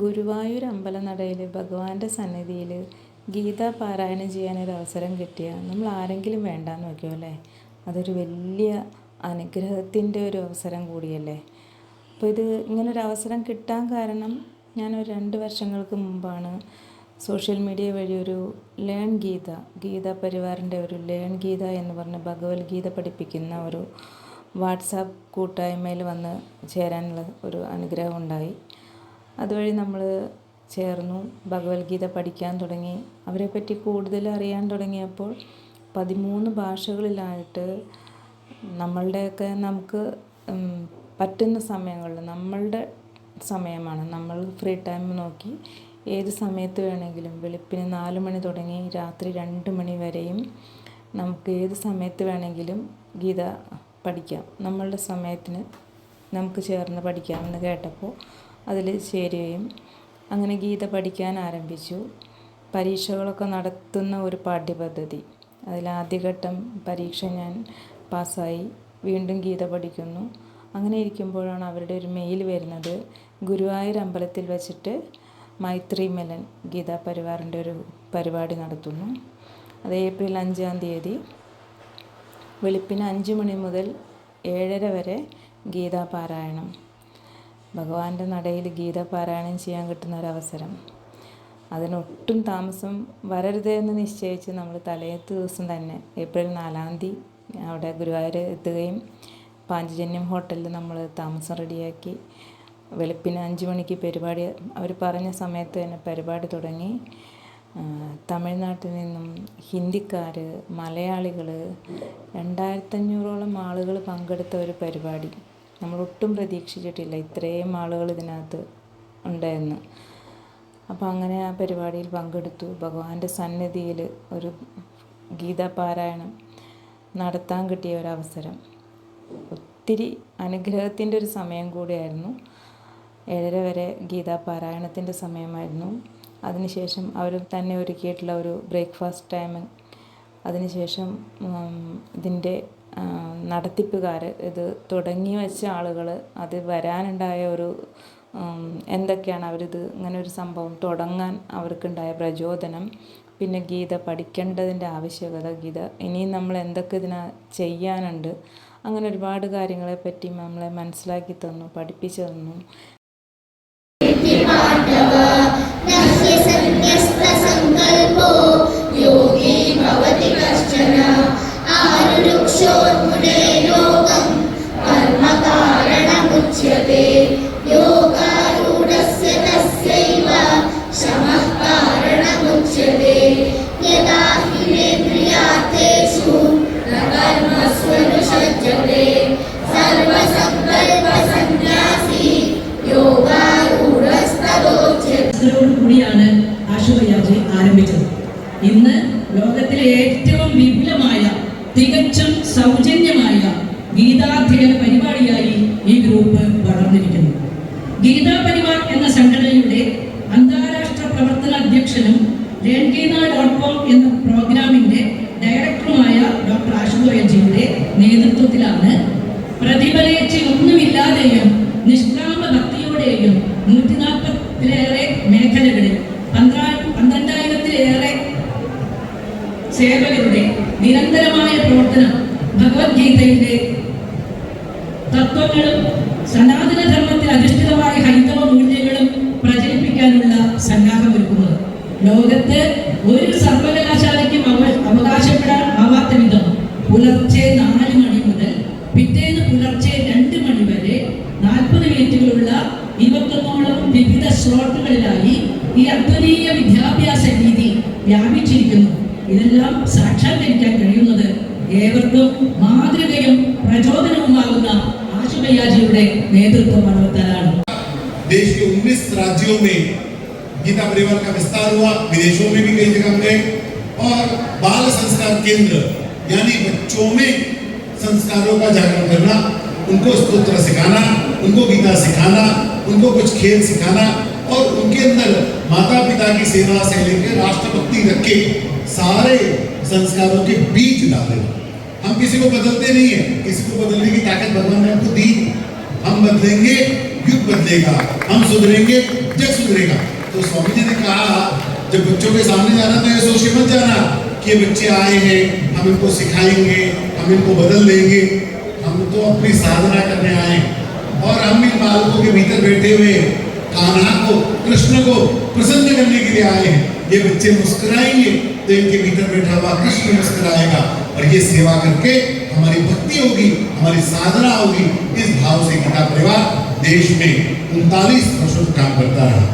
ഗുരുവായൂർ അമ്പലനടയിൽ ഭഗവാന്റെ സന്നിധിയിൽ ഗീത പാരായണം ചെയ്യാനൊരു അവസരം കിട്ടിയാൽ നമ്മൾ ആരെങ്കിലും വേണ്ടാന്ന് നോക്കിയോ അല്ലേ? അതൊരു വലിയ അനുഗ്രഹത്തിന്റെ ഒരു അവസരം കൂടിയല്ലേ? അപ്പോൾ ഇത് ഇങ്ങനൊരു അവസരം കിട്ടാൻ കാരണം ഞാനൊരു രണ്ട് വർഷങ്ങൾക്ക് മുമ്പാണ് സോഷ്യൽ മീഡിയ വഴി ഒരു ലേൺ ഗീത ഗീത പരിവാറിന്റെ ഒരു ലേൺ ഗീത എന്ന് പറഞ്ഞ് ഭഗവത്ഗീത പഠിപ്പിക്കുന്ന ഒരു വാട്സാപ്പ് കൂട്ടായ്മയിൽ വന്ന് ചേരാനുള്ള ഒരു അനുഗ്രഹം ഉണ്ടായി. അതുവഴി നമ്മൾ ചേർന്നു ഭഗവത്ഗീത പഠിക്കാൻ തുടങ്ങി. അവരെപ്പറ്റി കൂടുതൽ അറിയാൻ തുടങ്ങിയപ്പോൾ പതിമൂന്ന് ഭാഷകളിലായിട്ട് നമ്മളുടെയൊക്കെ നമുക്ക് പറ്റുന്ന സമയങ്ങളിൽ നമ്മളുടെ സമയമാണ് നമ്മൾ ഫ്രീ ടൈം നോക്കി ഏത് സമയത്ത് വേണമെങ്കിലും വെളുപ്പിന് നാല് മണി തുടങ്ങി രാത്രി രണ്ട് മണി വരെയും നമുക്ക് ഏത് സമയത്ത് വേണമെങ്കിലും ഗീത പഠിക്കാം. നമ്മളുടെ സമയത്തിന് നമുക്ക് ചേർന്ന് പഠിക്കാമെന്ന് കേട്ടപ്പോൾ അതിൽ ചേരുകയും അങ്ങനെ ഗീത പഠിക്കാൻ ആരംഭിച്ചു. പരീക്ഷകളൊക്കെ നടത്തുന്ന ഒരു പാഠ്യപദ്ധതി. അതിൽ ആദ്യഘട്ടം പരീക്ഷ ഞാൻ പാസ്സായി. വീണ്ടും ഗീത പഠിക്കുന്നു. അങ്ങനെ ഇരിക്കുമ്പോഴാണ് അവരുടെ ഒരു മെയിൽ വരുന്നത്. ഗുരുവായൂർ അമ്പലത്തിൽ വെച്ചിട്ട് മൈത്രി മെലൻ ഗീതാ പരിവാറിന്റെ ഒരു പരിപാടി നടത്തുന്നു. അത് ഏപ്രിൽ അഞ്ചാം തീയതി. വെളുപ്പിന് അഞ്ച് മണി മുതൽ ഏഴര വരെ ഗീതാ പാരായണം. ഭഗവാന്റെ നടയിൽ ഗീത പാരായണം ചെയ്യാൻ കിട്ടുന്ന ഒരവസരം. അതിനൊട്ടും താമസം വരരുത് എന്ന് നിശ്ചയിച്ച് നമ്മൾ തലേത്ത് ദിവസം തന്നെ ഏപ്രിൽ നാലാം തീയതി അവിടെ ഗുരുവായൂർ എത്തുകയും പാഞ്ചജന്യം ഹോട്ടലിൽ നമ്മൾ താമസം റെഡിയാക്കി വെളുപ്പിന് അഞ്ച് മണിക്ക് പരിപാടി അവർ പറഞ്ഞ സമയത്ത് തന്നെ പരിപാടി തുടങ്ങി. തമിഴ്നാട്ടിൽ നിന്നും ഹിന്ദിക്കാർ മലയാളികൾ രണ്ടായിരത്തഞ്ഞൂറോളം ആളുകൾ പങ്കെടുത്ത ഒരു പരിപാടി. നമ്മൾ ഒട്ടും പ്രതീക്ഷിച്ചിട്ടില്ല. ഇത്രയും ആളുകൾ ഇതിനകത്ത് ഉണ്ടെന്ന്. അപ്പോൾ അങ്ങനെ ആ പരിപാടിയിൽ പങ്കെടുത്തു. ഭഗവാന്റെ സന്നിധിയിൽ ഒരു ഗീതാപാരായണം നടത്താൻ കിട്ടിയ ഒരു അവസരം ഒത്തിരി അനുഗ്രഹത്തിന്റെ ഒരു സമയം കൂടിയായിരുന്നു. ഏഴര വരെ ഗീതാപാരായണത്തിന്റെ സമയമായിരുന്നു. അതിനുശേഷം അവർ തന്നെ ഒരുക്കിയിട്ടുള്ള ഒരു ബ്രേക്ക്ഫാസ്റ്റ് ടൈം. അതിനുശേഷം ഇതിന്റെ നടത്തിപ്പുകാർ ഇത് തുടങ്ങി വെച്ച ആളുകൾ അത് വരാനുണ്ടായ ഒരു എന്തൊക്കെയാണ് അവരിത് ഇങ്ങനെ ഒരു സംഭവം തുടങ്ങാൻ അവർക്കുണ്ടായ പ്രചോദനം പിന്നെ ഗീത പഠിക്കേണ്ടതിന്റെ ആവശ്യകത ഗീത ഇനിയും നമ്മൾ എന്തൊക്കെ ഇതിനാ ചെയ്യാനുണ്ട് അങ്ങനെ ഒരുപാട് കാര്യങ്ങളെ പറ്റി നമ്മളെ മനസ്സിലാക്കി തന്നു പഠിപ്പിച്ചു തന്നു. आरुरुक्षोन्मुने लोकम् कर्मकारणमुच्यते योगारूढस्य तस्यैव शमः कारणमुच्यते यदा हिनेन्द्रियार्थेषु न कर्मस्वनुषज्यते सर्वसङ्कल्पसन्न्यासी योगारूढस्तदोच्यते കൂടിയാണ് ആശുപയാജി ആരംഭിച്ചത് ഇന്ന് ലോകത്തിലെ ഏറ്റവും വിപുലമായ തികച്ചും സൗജന്യമായ ഗീതാധ്യയന പരിപാടിയായി ഈ ഗ്രൂപ്പ് വളർന്നിരിക്കുന്നു. ഗീതാ പരിവാർ എന്ന സംഘടനയുടെ അന്താരാഷ്ട്ര പ്രവർത്തന അധ്യക്ഷനും രൺഗീത ഡോട്ട് കോം എന്ന പ്രോഗ്രാമിന്റെ ഡയറക്ടറുമായ ഡോക്ടർ ആശുപയജിയുടെ നേതൃത്വത്തിലാണ് പ്രതിഫലേച്ഛ ഒന്നുമില്ലാതെയും നിഷ്കാമ ഭക്തിയോടെയും നൂറ്റി നാൽപ്പത്തിലേറെ മേഖലകളിൽ പന്ത്രണ്ട് പന്ത്രണ്ടായിരത്തിലേറെ സേവകരുടെ നിരന്തരമായ പ്രവർത്തനം ഭഗവത്ഗീതയുടെ തത്വങ്ങളും സനാതന ധർമ്മത്തിൽ അധിഷ്ഠിതമായ ഹൈന്ദവ മൂല്യങ്ങളും പ്രചരിപ്പിക്കാനുള്ള സന്നാഹം ഒരുക്കുന്നത് ലോകത്ത് ഒരു സർവകലാശാലയ്ക്കും അവ- അവകാശപ്പെടാൻ ആവാത്ത വിധം പുലർച്ചെ നാല് മണി മുതൽ പിറ്റേന്ന് പുലർച്ചെ രണ്ട് മണി വരെ നാൽപ്പത് മിനിറ്റുകളുള്ള ഇരുപത്തൊന്നോളം വിവിധ സ്ലോട്ടുകളിലായി ഈ അദ്വിതീയ വിദ്യാഭ്യാസ രീതി വ്യാപിച്ചിരിക്കുന്നു. ഇതെല്ലാം സാക്ഷാത്കരിക്കാൻ കഴിയുന്നത് ഏവർക്കും മാതൃകയും പ്രചോദനവുമാകുന്ന ആശുപയാജിയുടെ നേതൃത്വം വളർത്താനാണ് देश के 19 राज्यों में गीता परिवार का विस्तार हुआ विदेशों में भी कई जगह गए और बाल संस्कार केंद्र यानी बच्चों में संस्कारों का जागरण करना उनको स्तोत्र सिखाना उनको गीता सिखाना उनको कुछ खेल सिखाना और उनके अंदर माता पिता की सेवा से लेकर राष्ट्रभक्ति रख के सारे संस्कारों के बीज डाले। हम किसी को बदलते नहीं है। किसी को बदलने की ताकत भगवान ने हमको दी हम बदलेंगे, युग बदलेगा। हम सुधरेंगे, जग सुधरेगा। तो स्वामी जी ने कहा, जब बच्चों के सामने जाना तो ये सोच के मत जाना कि ये बच्चे आए हैं, हम इनको सिखाएँगे, हम इनको बदल देंगे। हम तो अपनी साधना करने आए और हम इन बालकों के भीतर बैठे हुए कान्हा को, कृष्ण को प्रसन्न करने के लिए आए हैं। ये बच्चे मुस्कुराएँगे तो इनके भीतर बैठा हुआ कृष्ण मुस्कुराएगा और ये सेवा करके हमारी भक्ति होगी, हमारी साधना होगी। इस भाव से गीता परिवार देश में उनतालीस वर्षों काम करता रहा।